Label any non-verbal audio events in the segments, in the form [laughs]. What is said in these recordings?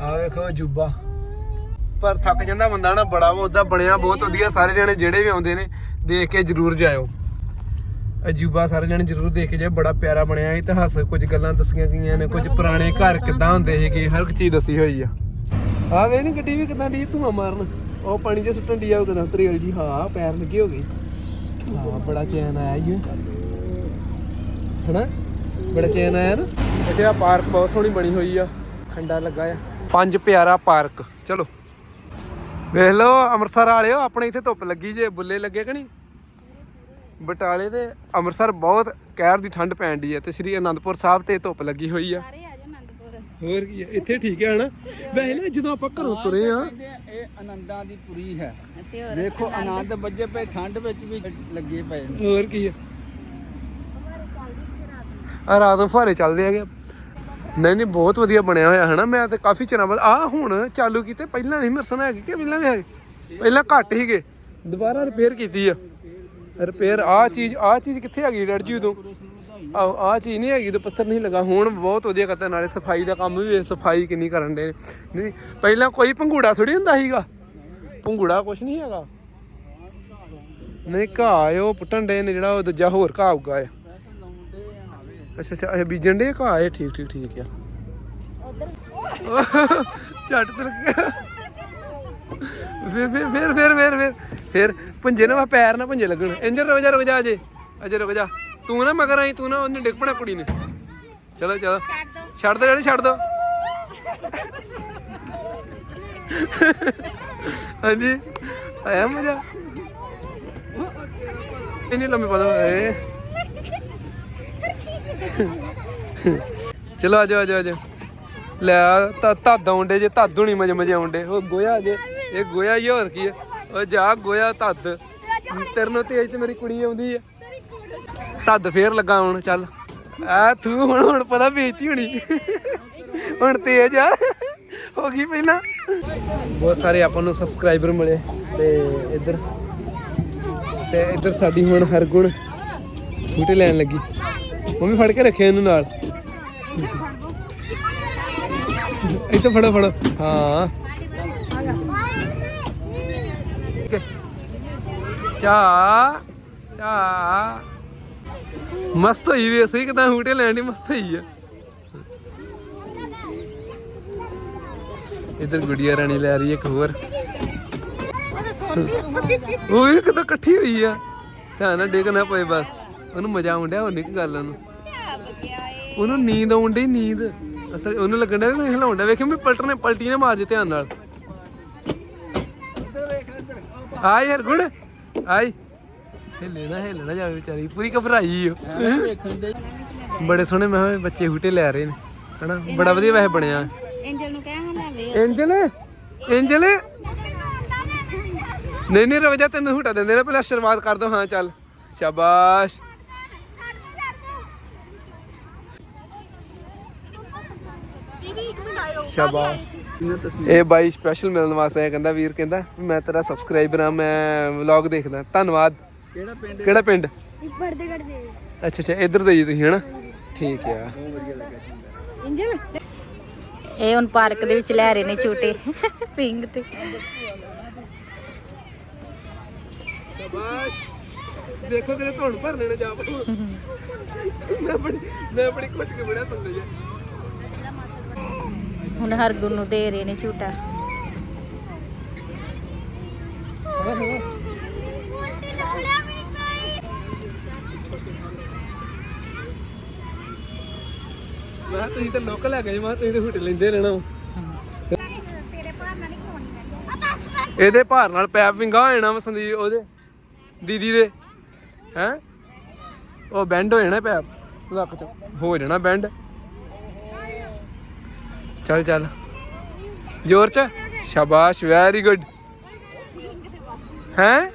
ਆ ਵੇਖੋ ਜੁਬਾ। ਪਰ ਥੱਕ ਜਾਂਦਾ ਬੰਦਾ ਨਾ ਬੜਾ ਵਾ ਉਹਦਾ ਬਣਿਆ ਬਹੁਤ ਵਧੀਆ, ਸਾਰੇ ਜਣੇ ਜਿਹੜੇ ਵੀ ਆਉਂਦੇ ਨੇ, ਦੇਖ ਕੇ ਜਰੂਰ ਜਾਇਓ। ਅਜੂਬਾ ਸਾਰੇ ਜਣੇ ਜਰੂਰ ਦੇਖ ਕੇ ਜਾਇਓ, ਬੜਾ ਪਿਆਰਾ ਬਣਿਆ ਇਤਿਹਾਸ ਕੁਝ ਗੱਲਾਂ ਦੱਸੀਆਂ ਗਈਆਂ ਨੇ, ਕੁਝ ਪੁਰਾਣੇ ਘਰ ਕਿੱਦਾਂ ਹੁੰਦੇ ਸੀਗੇ, ਹਰ ਇੱਕ ਚੀਜ਼ ਦੱਸੀ ਹੋਈ ਆ। ਆ ਵੇ ਨੀ ਗੱਡੀ ਵੀ ਕਿੱਦਾਂ ਦੀ ਧੂਆ ਮਾਰਨ। ਉਹ ਪਾਣੀ 'ਚ ਸੁੱਟਣ ਦੀ ਆ, ਉਹ ਕਿਦਾਂ ਤਰੇਲ ਜੀ। ਹਾਂ, ਪੈਰ ਲੱਗੇ ਹੋ ਗਏ। ਹਾਂ, ਬੜਾ ਚੈਨ ਆਇਆ ਜੀ। ਓ। ਹਨਾ? ਬੜਾ ਚੈਨ ਆਇਆ ਨਾ। ਇੱਥੇ ਆ ਪਾਰਕ ਬਹੁਤ ਸੋਹਣੀ ਬਣੀ ਹੋਈ ਆ। ਖੰਡਾ ਲੱਗਾ ਆ। ਪੰਜ ਪਿਆਰਾ ਪਾਰਕ। ਚਲੋ। ਵੇਖ ਲਓ ਅੰਮ੍ਰਿਤਸਰ ਵਾਲਿਓ ਆਪਣੇ ਇੱਥੇ ਧੁੱਪ ਲੱਗੀ ਜੇ ਬੁੱਲੇ ਲੱਗੇ ਕਿ ਨਹੀਂ? ਬਟਾਲੇ ਤੇ ਅੰਮ੍ਰਿਤਸਰ ਬਹੁਤ ਕਹਿਰ ਦੀ ਠੰਡ ਪੈਣ ਦੀ ਹੈ ਤੇ ਸ੍ਰੀ ਅਨੰਦਪੁਰ ਸਾਹਿਬ ਤੇ ਧੁੱਪ ਲੱਗੀ ਹੋਈ ਆ। ਸਾਰੇ ਆ ਜਾਓ ਆਨੰਦਪੁਰ ਹੋਰ ਕੀ ਹੈ ਇੱਥੇ ਠੀਕ ਹੈ ਹਨਾ? ਵੈਸੇ ਨਾ ਜਦੋਂ ਆਪਾਂ ਘਰੋਂ ਤੁਰੇ ਆ। ਕਹਿੰਦੇ ਇਹ ਆਨੰਦਾਂ ਦੀ ਪੁਰੀ ਹੈ। ਤੇ ਹੋਰ ਦੇਖੋ ਆਨੰਦ। ਵੱਜੇ ਪਏ ਠੰਡ ਵਿੱਚ ਵੀ ਲੱਗੇ ਪਏ ਨੇ। ਹੋਰ ਕੀ ਆ? ਆ ਰਾਤ ਨੂੰ ਫੁਹਾਰੇ ਚੱਲਦੇ ਹੈਗੇ ਨਹੀਂ ਨਹੀਂ, ਬਹੁਤ ਵਧੀਆ ਬਣਿਆ ਹੋਇਆ ਹੈ ਨਾ ਮੈਂ ਤੇ ਕਾਫੀ ਚਿਰਾਂ ਬਾਅਦ ਆ ਹੁਣ ਚਾਲੂ ਕੀਤੇ, ਪਹਿਲਾਂ ਨਹੀਂ ਮਰਸਨ ਹੈਗੀ ਕਿ ਪਹਿਲਾਂ ਵੀ ਹੈਗੇ? ਪਹਿਲਾਂ ਘੱਟ ਹੀਗੇ ਦੁਬਾਰਾ ਰਿਪੇਅਰ ਕੀਤੀ ਆ। ਰਿਪੇਅਰ ਆ ਚੀਜ਼ ਆ ਚੀਜ਼ ਕਿੱਥੇ ਹੈਗੀ ਡੈਡ ਜੀ ਉਦੋਂ? ਆ ਆ ਚੀਜ਼ ਨਹੀਂ ਹੈਗੀ, ਉਦੋਂ ਪੱਥਰ ਨਹੀਂ ਲੱਗਾ। ਹੁਣ ਬਹੁਤ ਵਧੀਆ ਕਰਤਾ, ਨਾਲੇ ਸਫ਼ਾਈ ਦਾ ਕੰਮ ਵੀ ਸਫ਼ਾਈ ਕਿੰਨੀ ਕਰਨ ਦੇ। ਨਹੀਂ, ਪਹਿਲਾਂ ਕੋਈ ਪੰਘੂੜਾ ਥੋੜੀ ਹੁੰਦਾ ਸੀਗਾ? ਪੰਘੂੜਾ ਕੁਛ ਨਹੀਂ ਹੈਗਾ। ਨਹੀਂ, ਘਾਹ ਉਹ ਪੁੱਟਣ ਦੇ ਨੇ ਜਿਹੜਾ ਉਹ ਦੂਜਾ ਹੋਰ ਘਾਹ ਉੱਗਾ ਹੈ। ਅੱਛਾ ਅੱਛਾ, ਇਹ ਬੀਜਣ ਦੇ ਘਾਹ ਏ ਠੀਕ ਠੀਕ ਠੀਕ ਆ। ਝੱਟ ਤੇ ਲੱਗਿਆ ਫਿਰ ਫਿਰ ਫਿਰ ਫਿਰ ਫਿਰ ਫਿਰ ਫਿਰ ਨਾ, ਪੈਰ ਨਾ ਪੁੰਜੇ ਲੱਗਣ। ਇੰਜਰ ਰੁਕ ਜਾ ਰੁਕ ਜਾ ਅਜੇ। ਅਜੇ ਰੁਕ ਜਾ। ਤੂੰ ਨਾ ਮਗਰ ਆਈ, ਤੂੰ ਨਾ ਉਹਨੇ ਡਿੱਗ ਪਣਾ ਕੁੜੀ ਨੇ। ਚਲੋ ਚਲੋ। ਛੱਡ ਦੋ ਜਿਹੜੀ ਛੱਡ ਦੋ। ਹਾਂਜੀ। ਆਇਆ ਮਜ਼ਾ। ਇਹਨੇ ਲੰਮੇ ਪਾ ਏ। ਚਲੋ ਆਜੋ ਆਜੋ ਆਜੋ ਲੈ ਤਾ ਧੱਦ ਆਉਂਦੇ ਜੇ ਧੱਦ ਹੁਣੀ ਮਜੇ ਮਜੇ ਆਉਂਦੇ। ਉਹ ਗੋਇਆ ਜੇ ਇਹ ਗੋਇਆ ਹੀ ਆ, ਹੋਰ ਕੀ ਆ। ਉਹ ਜਾ ਗੋਇਆ ਧੱਦ। ਤੇਰੇ ਨੂੰ ਤੇਜ ਤੇ ਮੇਰੀ ਕੁੜੀ ਆਉਂਦੀ ਆ। ਧੱਦ ਫੇਰ ਲੱਗਾ ਹੁਣ ਚੱਲ। ਆ ਤੂੰ ਹੁਣ ਹੁਣ ਪਤਾ ਬੇਇੱਜ਼ਤੀ ਹੋਣੀ। ਹੁਣ ਤੇਜ ਆ। ਹੋ ਗਈ ਪਹਿਲਾਂ। ਬਹੁਤ ਸਾਰੇ ਆਪਾਂ ਨੂੰ ਸਬਸਕ੍ਰਾਈਬਰ ਮਿਲੇ ਤੇ ਇੱਧਰ ਤੇ ਇੱਧਰ ਸਾਡੀ ਹੁਣ ਹਰ ਗੁਣ ਬੂਟੇ ਲੈਣ ਲੱਗੀ। ਮੰਮੀ ਫੜ ਕੇ ਰੱਖਿਆ ਇਹਨੂੰ ਨਾਲ। ਇੱਥੇ ਫੜੋ ਫੜੋ। ਹਾਂ। ਚਾ ਚਾ। ਮਸਤ ਹੋਈ ਵੀ ਸਹੀ ਕਿਦਾਂ ਬੂਟੇ ਲੈਣ ਦੀ ਮਸਤ ਹੋਈ ਆ। ਇੱਧਰ ਗੁੜੀਆ ਰਾਣੀ ਲੈ ਰਹੀ ਇੱਕ ਹੋਰ। ਉਹ ਵੀ ਕਿਦਾਂ ਇਕੱਠੀ ਹੋਈ ਆ। ਧਿਆਨ ਨਾਲ ਡਿੱਗ ਨਾ ਪਏ ਬਸ। ਉਹਨੂੰ ਮਜ਼ਾ ਆਉਂਦਿਆ ਹੋਰ ਨਹੀਂ ਕੀ ਗੱਲ ਉਹਨੂੰ। ਉਹਨੂੰ ਨੀਂਦ ਆਉਂਦੀ ਨੀਂਦ। ਅਸਲ ਉਹਨੂੰ ਲੱਗਣ ਡਿਆ ਵੀ ਮੈਂ ਹਿਲਾਉਂਦਾ ਵੇਖਿਆ ਵੀ ਪਲਟਨੇ ਪਲਟੀ ਨਾ ਮਾਰ ਦੇ ਧਿਆਨ ਨਾਲ। ਆਈ ਯਾਰ ਗੁਣ ਆਈ ਹਿੱਲੇ ਨਾ ਹਿੱਲੇ ਨਾ ਜਾਵੇ ਵਿਚਾਰੀ। ਪੂਰੀ ਘਬਰਾਈ ਦੇ ਬੜੇ ਸੋਹਣੇ ਮੈਂ ਕਿਹਾ ਬੱਚੇ ਹੂਟੇ ਲੈ ਰਹੇ ਨੇ। ਹਨਾ? ਬੜਾ ਵਧੀਆ ਵੈਸੇ ਬਣਿਆ। ਐਂਜਲ ਨੂੰ ਕਹਿ ਹਾਂ ਲੈ। ਲੈ ਐਂਜਲ ਐਂਜਲ ਨਹੀਂ ਨਹੀਂ ਰੁਕ ਜਾ ਤੈਨੂੰ ਹੂਟਾ ਦਿੰਦੇ ਨੇ ਪਹਿਲਾਂ ਸ਼ੁਰੂਆਤ ਕਰ ਦੋ। ਹਾਂ ਚੱਲ। ਸ਼ਾਬਾਸ਼। ਸ਼ਾਬਾਸ਼ ਇਹ ਬਾਈ ਸਪੈਸ਼ਲ ਮਿਲਣ ਵਾਸਤੇ ਆਇਆ ਕਹਿੰਦਾ ਵੀਰ ਕਹਿੰਦਾ ਮੈਂ ਤੇਰਾ ਸਬਸਕ੍ਰਾਈਬਰ ਆ ਮੈਂ ਵਲੌਗ ਦੇਖਦਾ। ਧੰਨਵਾਦ। ਕਿਹੜਾ ਪਿੰਡ ਕਿਹੜਾ ਪਿੰਡ? ਪਰਦੇ ਕੱਢਦੇ ਅੱਛਾ ਅੱਛਾ ਇੱਧਰ ਦੇ ਜੀ ਤੁਸੀਂ ਹਨਾ? ਠੀਕ ਆ। ਇਹ ਹੁਣ ਪਾਰਕ ਦੇ ਵਿੱਚ ਲੈ ਰਹੇ ਨੇ ਝੂਟੇ। ਪਿੰਗ ਤੇ। ਸ਼ਾਬਾਸ਼। ਦੇਖੋ ਕਿਤੇ ਧੁਣ ਭਰ ਲੈਣਾ ਜਾ। ਮੈਂ ਬੜੀ ਮੈਂ ਬੜੀ ਕੁੱਟ ਕੇ ਬੜਾ ਸੰਗ ਜਾ ਹੁਣ ਹਰਗੁਣ ਨੂੰ ਦੇ ਰਹੇ ਨੇ ਝੂਟਾ। ਮੈਂ ਤੁਸੀਂ ਤਾਂ ਲੋਕਲ ਹੈਗੇ ਮੈਂ ਤੁਸੀਂ ਤਾਂ ਹੁੱਟ ਲੈਂਦੇ ਰਹਿਣਾ ਇਹਦੇ ਭਾਰ ਨਾਲ ਪੈਪ ਵਿੰਗਾ ਹੋ ਜਾਣਾ ਵਾ ਸੰਦੀਪ, ਉਹਦੇ। ਦੀਦੀ ਦੇ। ਹੈ? ਉਹ ਬੈਂਡ ਹੋ ਜਾਣਾ ਪੈਪ। ਲੱਕ ਚ। ਹੋ ਜਾਣਾ ਬੈਂਡ ਚੱਲ ਚੱਲ। ਜ਼ੋਰ ਚ? ਸ਼ਾਬਾਸ਼ ਵੈਰੀ ਗੁੱਡ ਹੈ?